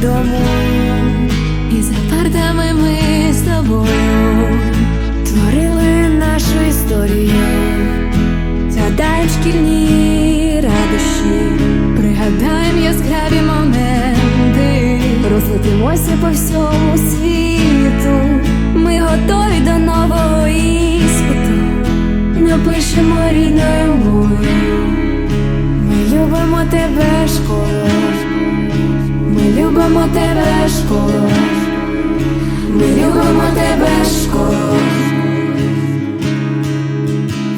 дому, і за партами ми з тобою творили нашу історію, згадаєм шкільні радощі, пригадаєм яскраві моменти, розлетимося по всьому світу. Ми готові до нового іспиту, напишемо рідною мовою. Ми любимо тебе, школа. Тебе, школа. Ми любимо тебе, школа.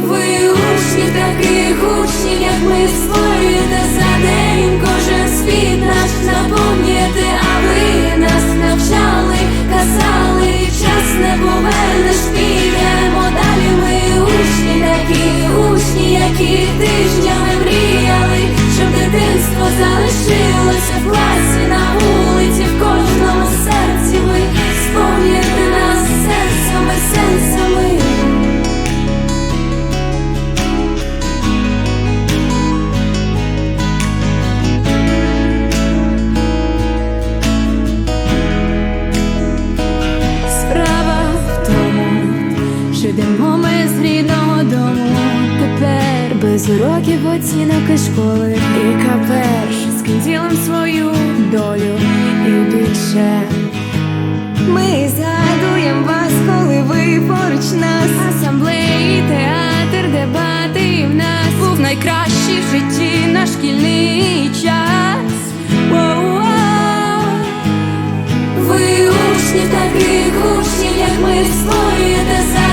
Ви учні таких учнів, як ми створюєте за день кожен світ наш наповнюєте, а ви нас навчали, казали, час не повернеш, Без уроків оцінок і школи. І каперш з ким свою долю і більше. Ми згадуємо вас, коли ви поруч нас. Асамблеї, театр, дебати в нас був найкращий в житті наш шкільний час. Ви учні таких учнів, як ми створюєте за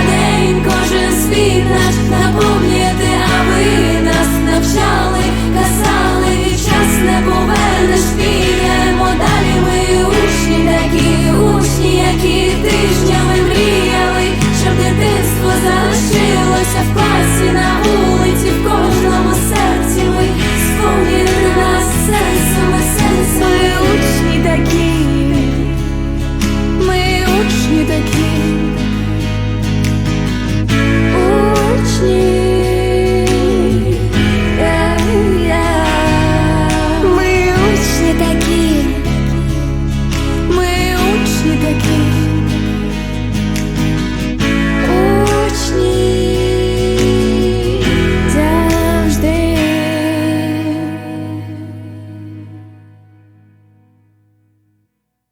see